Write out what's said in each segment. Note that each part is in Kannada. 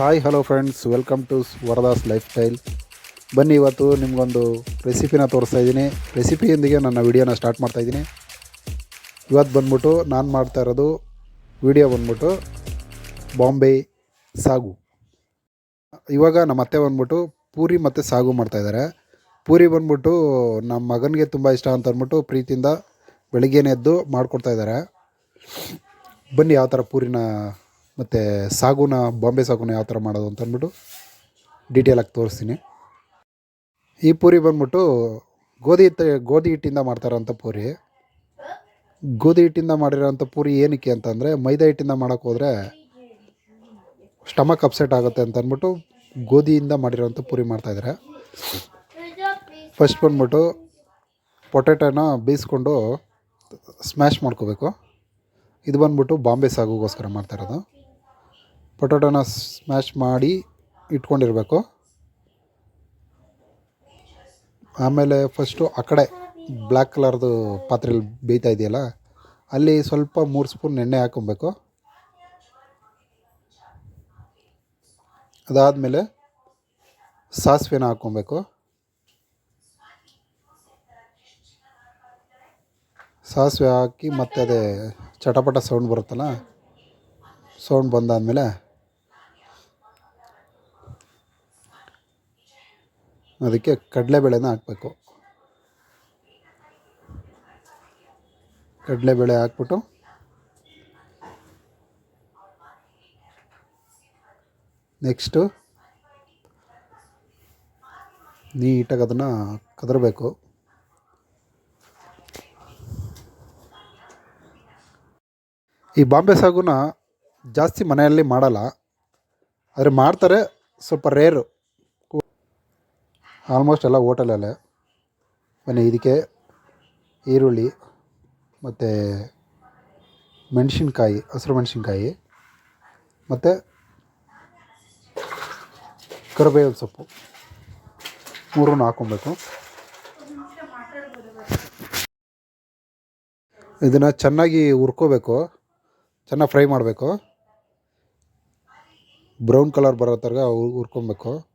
Hi hello friends welcome to Varada's lifestyle ಬನ್ನಿ ಇವತ್ತು ನಿಮಗೊಂದು ರೆಸಿಪಿನ ತೋರಿಸ್ತಾ ಇದ್ದೀನಿ. ರೆಸಿಪಿಯೊಂದಿಗೆ ನನ್ನ ವಿಡಿಯೋನ ಸ್ಟಾರ್ಟ್ ಮಾಡ್ತಾ ಇದ್ದೀನಿ. ಇವತ್ತು ಬಂದ್ಬಿಟ್ಟು ನಾನು ಮಾಡ್ತಾ ಇರೋದು ವಿಡಿಯೋ ಬಂದ್ಬಿಟ್ಟು ಬಾಂಬೆ ಸಾಗು. ಇವಾಗ ನಮ್ಮ ಅತ್ತೆ ಬಂದ್ಬಿಟ್ಟು ಪೂರಿ ಮತ್ತು ಸಾಗು ಮಾಡ್ತಾಯಿದ್ದಾರೆ ಪೂರಿ ಬಂದ್ಬಿಟ್ಟು ನಮ್ಮ ಮಗನಿಗೆ ತುಂಬ ಇಷ್ಟ ಅಂತ ಅಂದ್ಬಿಟ್ಟು ಪ್ರೀತಿಯಿಂದ ಬೆಳಿಗ್ಗೆನೇ ಎದ್ದು ಮಾಡಿಕೊಡ್ತಾಯಿದ್ದಾರೆ ಬನ್ನಿ ಯಾವ ಥರ ಪೂರಿನ ಮತ್ತು ಸಾಗುನ, ಬಾಂಬೆ ಸಾಗುನ ಯಾವ ಥರ ಮಾಡೋದು ಅಂತ ಅಂದ್ಬಿಟ್ಟು ಡೀಟೇಲಾಗಿ ತೋರಿಸ್ತೀನಿ. ಈ ಪೂರಿ ಬಂದ್ಬಿಟ್ಟು ಗೋಧಿ ಹಿಟ್ಟು, ಗೋಧಿ ಹಿಟ್ಟಿಂದ ಮಾಡ್ತಾರಂಥ ಪೂರಿ. ಗೋಧಿ ಹಿಟ್ಟಿಂದ ಮಾಡಿರೋಂಥ ಪೂರಿ ಏನಕ್ಕೆ ಅಂತಂದರೆ ಮೈದಾ ಹಿಟ್ಟಿಂದ ಮಾಡೋಕ್ಕೆ ಹೋದರೆ ಸ್ಟಮಕ್ ಅಪ್ಸೆಟ್ ಆಗುತ್ತೆ ಅಂತ ಅಂದ್ಬಿಟ್ಟು ಗೋಧಿಯಿಂದ ಮಾಡಿರೋಂಥ ಪೂರಿ ಮಾಡ್ತಾಯಿದ್ದಾರೆ ಫಸ್ಟ್ ಬಂದ್ಬಿಟ್ಟು ಪೊಟ್ಯಾಟೋನ ಬೇಯಿಸ್ಕೊಂಡು ಸ್ಮ್ಯಾಶ್ ಮಾಡ್ಕೋಬೇಕು. ಇದು ಬಂದ್ಬಿಟ್ಟು ಬಾಂಬೆ ಸಾಗುಗೋಸ್ಕರ ಮಾಡ್ತಾ ಇರೋದು ಪೊಟ್ಯಾಟೋನ ಸ್ಮ್ಯಾಶ್ ಮಾಡಿ ಇಟ್ಕೊಂಡಿರಬೇಕು. ಆಮೇಲೆ ಫಸ್ಟು ಆ ಕಡೆ ಬ್ಲ್ಯಾಕ್ ಕಲರ್ದು ಪಾತ್ರೆಯಲ್ಲಿ ಬೇಯ್ತಾ ಇದೆಯಲ್ಲ, ಅಲ್ಲಿ ಸ್ವಲ್ಪ ಮೂರು ಸ್ಪೂನ್ ಎಣ್ಣೆ ಹಾಕೊಬೇಕು ಅದಾದಮೇಲೆ ಸಾಸಿವೆನ ಹಾಕ್ಕೊಬೇಕು. ಸಾಸಿವೆ ಹಾಕಿ ಮತ್ತೆ ಅದೇ ಚಟಪಟ ಸೌಂಡ್ ಬರುತ್ತಲ್ಲ ಸೌಂಡ್ ಬಂದಾದಮೇಲೆ ಅದಕ್ಕೆ ಕಡಲೆಬೇಳೆನ ಹಾಕಬೇಕು. ಕಡಲೆಬೇಳೆ ಹಾಕ್ಬಿಟ್ಟು ನೆಕ್ಸ್ಟು ನೀಟಾಗಿ ಅದನ್ನು ಕದರಬೇಕು. ಈ ಬಾಂಬೆ ಸಾಗುನ ಜಾಸ್ತಿ ಮನೆಯಲ್ಲಿ ಮಾಡಲ್ಲ, ಆದರೆ ಮಾಡ್ತಾರೆ ಸ್ವಲ್ಪ ರೇರು. ಆಲ್ಮೋಸ್ಟ್ ಎಲ್ಲ ಹೋಟೆಲಲ್ಲೇ. ಮನೆ ಇದಕ್ಕೆ ಈರುಳ್ಳಿ ಮತ್ತು ಮೆಣಸಿನ್ಕಾಯಿ, ಹಸಿರು ಮೆಣಸಿನ್ಕಾಯಿ ಮತ್ತು ಕರಿಬೇವಿನ ಸೊಪ್ಪು. ಮೂರನ್ನು ಹಾಕ್ಕೊಬೇಕು. ಇದನ್ನು ಚೆನ್ನಾಗಿ ಹುರ್ಕೋಬೇಕು. ಚೆನ್ನಾಗಿ ಫ್ರೈ ಮಾಡಬೇಕು. ಬ್ರೌನ್ ಕಲರ್ ಬರೋ ಥರ ಹುರ್- ಹುರ್ಕೊಬೇಕು.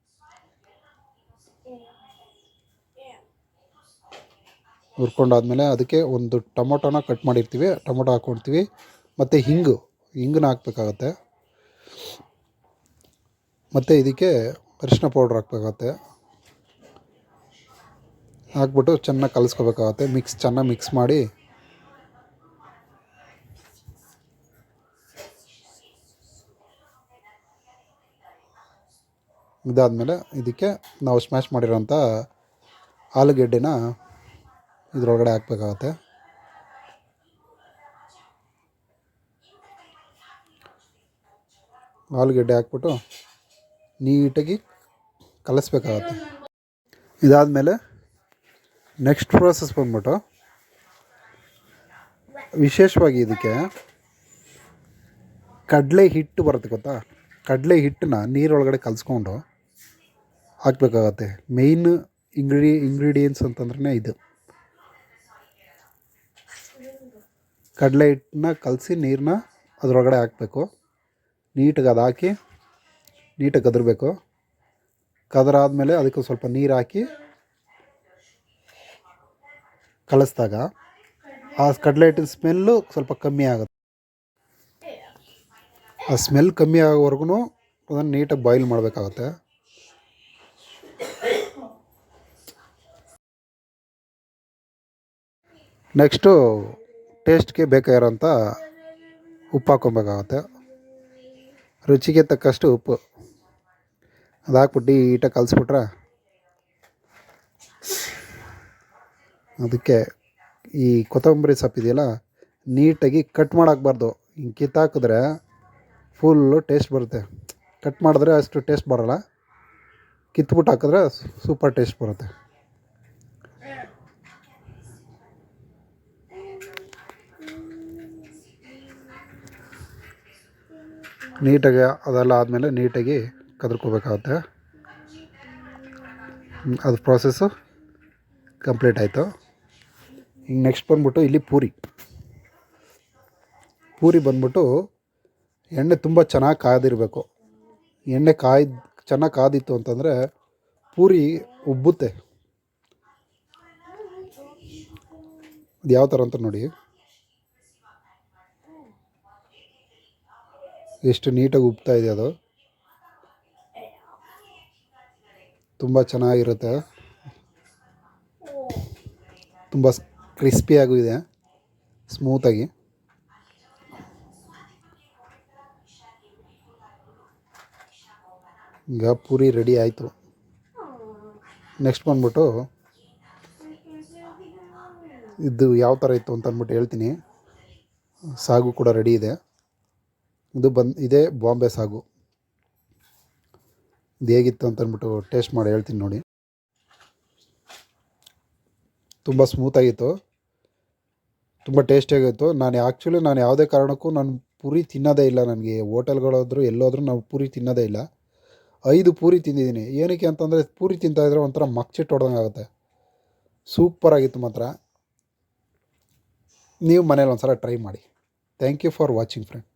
ಹುರ್ಕೊಂಡಾದ್ಮೇಲೆ ಅದಕ್ಕೆ ಒಂದು ಟೊಮೊಟೊನ ಕಟ್ ಮಾಡಿರ್ತೀವಿ, ಟೊಮೊಟೊ ಹಾಕ್ಕೊಳ್ತೀವಿ ಮತ್ತು ಹಿಂಗು, ಹಿಂಗನ್ನ ಹಾಕ್ಬೇಕಾಗತ್ತೆ. ಮತ್ತು ಇದಕ್ಕೆ ಅರಿಶಿನ ಪೌಡ್ರ್ ಹಾಕ್ಬೇಕಾಗತ್ತೆ. ಹಾಕ್ಬಿಟ್ಟು ಚೆನ್ನಾಗಿ ಕಲಿಸ್ಕೋಬೇಕಾಗತ್ತೆ ಮಿಕ್ಸ್ ಚೆನ್ನಾಗಿ ಮಿಕ್ಸ್ ಮಾಡಿ. ಇದಾದಮೇಲೆ ಇದಕ್ಕೆ ನಾವು ಸ್ಮ್ಯಾಶ್ ಮಾಡಿರೋಂಥ ಆಲೂಗೆಡ್ಡೆನ ಇದರೊಳಗಡೆ ಹಾಕ್ಬೇಕಾಗತ್ತೆ. ಆಲೂಗೆಡ್ಡೆ ಹಾಕ್ಬಿಟ್ಟು ನೀಟಾಗಿ ಕಲಿಸ್ಬೇಕಾಗತ್ತೆ. ಇದಾದಮೇಲೆ ನೆಕ್ಸ್ಟ್ ಪ್ರೋಸೆಸ್ ಬಂದ್ಬಿಟ್ಟು ವಿಶೇಷವಾಗಿ ಇದಕ್ಕೆ ಕಡಲೆ ಹಿಟ್ಟು ಬರುತ್ತೆ ಗೊತ್ತಾ? ಕಡಲೆ ಹಿಟ್ಟನ್ನ ನೀರೊಳಗಡೆ ಕಲಿಸ್ಕೊಂಡು ಹಾಕಬೇಕಾಗತ್ತೆ. ಮೇಯ್ನ್ ಇಂಗ್ರೀಡಿ ಇಂಗ್ರೀಡಿಯೆಂಟ್ಸ್ ಅಂತಂದ್ರೆ ಇದು. ಕಡಲೆ ಹಿಟ್ಟನ್ನ ಕಲಸಿ ನೀರನ್ನ ಅದರೊಳಗಡೆ ಹಾಕಬೇಕು. ನೀಟಾಗಿ ಅದಾಕಿ ನೀಟಾಗಿ ಕದರಬೇಕು. ಕದರಾದಮೇಲೆ ಅದಕ್ಕೆ ಸ್ವಲ್ಪ ನೀರು ಹಾಕಿ ಕಲಿಸ್ದಾಗ ಆ ಕಡಲೆ ಹಿಟ್ಟಿನ ಸ್ಮೆಲ್ಲು ಸ್ವಲ್ಪ ಕಮ್ಮಿ ಆಗುತ್ತೆ. ಆ ಸ್ಮೆಲ್ ಕಮ್ಮಿ ಆಗೋವರೆಗೂ ಅದನ್ನು ನೀಟಾಗಿ ಬಾಯ್ಲ್ ಮಾಡಬೇಕಾಗತ್ತೆ. ನೆಕ್ಸ್ಟು ಟೇಸ್ಟ್ಗೆ ಬೇಕಾಗಿರೋಂಥ ಉಪ್ಪು ಹಾಕ್ಕೊಬೇಕಾಗತ್ತೆ ರುಚಿಗೆ ತಕ್ಕಷ್ಟು ಉಪ್ಪು. ಅದು ಹಾಕ್ಬಿಟ್ಟು ನೀಟಾಗಿ ಕಲಿಸ್ಬಿಟ್ರೆ ಅದಕ್ಕೆ ಈ ಕೊತ್ತಂಬರಿ ಸೊಪ್ಪಿದೆಯಲ್ಲ ನೀಟಾಗಿ ಕಟ್ ಮಾಡಾಕ್ಬಾರ್ದು. ಹಿಂಗೆ ಕಿತ್ತಾಕಿದ್ರೆ ಫುಲ್ಲು ಟೇಸ್ಟ್ ಬರುತ್ತೆ. ಕಟ್ ಮಾಡಿದ್ರೆ ಅಷ್ಟು ಟೇಸ್ಟ್ ಬರೋಲ್ಲ. ಕಿತ್ಬಿಟ್ಟು ಹಾಕಿದ್ರೆ ಸೂಪರ್ ಟೇಸ್ಟ್ ಬರುತ್ತೆ. ನೀಟಾಗಿ ಅದೆಲ್ಲ ಆದಮೇಲೆ ನೀಟಾಗಿ ಕದ್ರಕೋಬೇಕಾಗುತ್ತೆ. ಅದು ಪ್ರಾಸೆಸ್ಸು ಕಂಪ್ಲೀಟ್ ಆಯಿತು. ಈಗ ನೆಕ್ಸ್ಟ್ ಬಂದ್ಬಿಟ್ಟು ಇಲ್ಲಿ ಪೂರಿ. ಪೂರಿ ಬಂದ್ಬಿಟ್ಟು ಎಣ್ಣೆ ತುಂಬ ಚೆನ್ನಾಗಿ ಕಾದಿರಬೇಕು ಎಣ್ಣೆ ಕಾಯ್ದ, ಚೆನ್ನಾಗಿ ಕಾದಿತ್ತು ಅಂತಂದರೆ ಪೂರಿ ಉಬ್ಬುತ್ತೆ. ಅದು ಯಾವ ಥರ ಅಂತ ನೋಡಿ. ಎಷ್ಟು ನೀಟಾಗಿ ಉಪ್ತಾ ಇದೆ ಅದು. ತುಂಬ ಚೆನ್ನಾಗಿರುತ್ತೆ. ತುಂಬ ಕ್ರಿಸ್ಪಿಯಾಗೂ ಇದೆ. ಸ್ಮೂತಾಗಿ ಈಗ ಪೂರಿ ರೆಡಿ ಆಯಿತು. ನೆಕ್ಸ್ಟ್ ಬಂದ್ಬಿಟ್ಟು ಇದು ಯಾವ ಥರ ಇತ್ತು ಅಂತ ಅಂದ್ಬಿಟ್ಟು ಹೇಳ್ತೀನಿ. ಸಾಗು ಕೂಡ ರೆಡಿ ಇದೆ. ಇದು ಬಂದು, ಇದೇ ಬಾಂಬೆ ಸಾಗು. ಇದು ಹೇಗಿತ್ತು ಅಂತ ಅಂದ್ಬಿಟ್ಟು ಟೇಸ್ಟ್ ಮಾಡಿ ಹೇಳ್ತೀನಿ ನೋಡಿ. ತುಂಬ ಸ್ಮೂತಾಗಿತ್ತು ತುಂಬ ಟೇಸ್ಟಿಯಾಗಿತ್ತು ನಾನು ಆ್ಯಕ್ಚುಲಿ ನಾನು ಯಾವುದೇ ಕಾರಣಕ್ಕೂ ನಾನು ಪೂರಿ ತಿನ್ನೋದೇ ಇಲ್ಲ ನನಗೆ. ಹೋಟೆಲ್ಗಳಾದರೂ ಎಲ್ಲೋದ್ರೂ ನಾವು ಪೂರಿ ತಿನ್ನೋದೇ ಇಲ್ಲ. ಐದು ಪೂರಿ ತಿಂದಿದ್ದೀನಿ. ಏನಕ್ಕೆ ಅಂತಂದರೆ ಪೂರಿ ತಿಂತಾಯಿದ್ರೆ ಒಂಥರ ಮಕ್ಚಿಟ್ಟು ಹೊಡ್ದಂಗೆ ಆಗುತ್ತೆ ಸೂಪರಾಗಿತ್ತು ಮಾತ್ರ. ನೀವು ಮನೇಲಿ ಒಂದು ಸಲ ಟ್ರೈ ಮಾಡಿ. Thank you for watching friend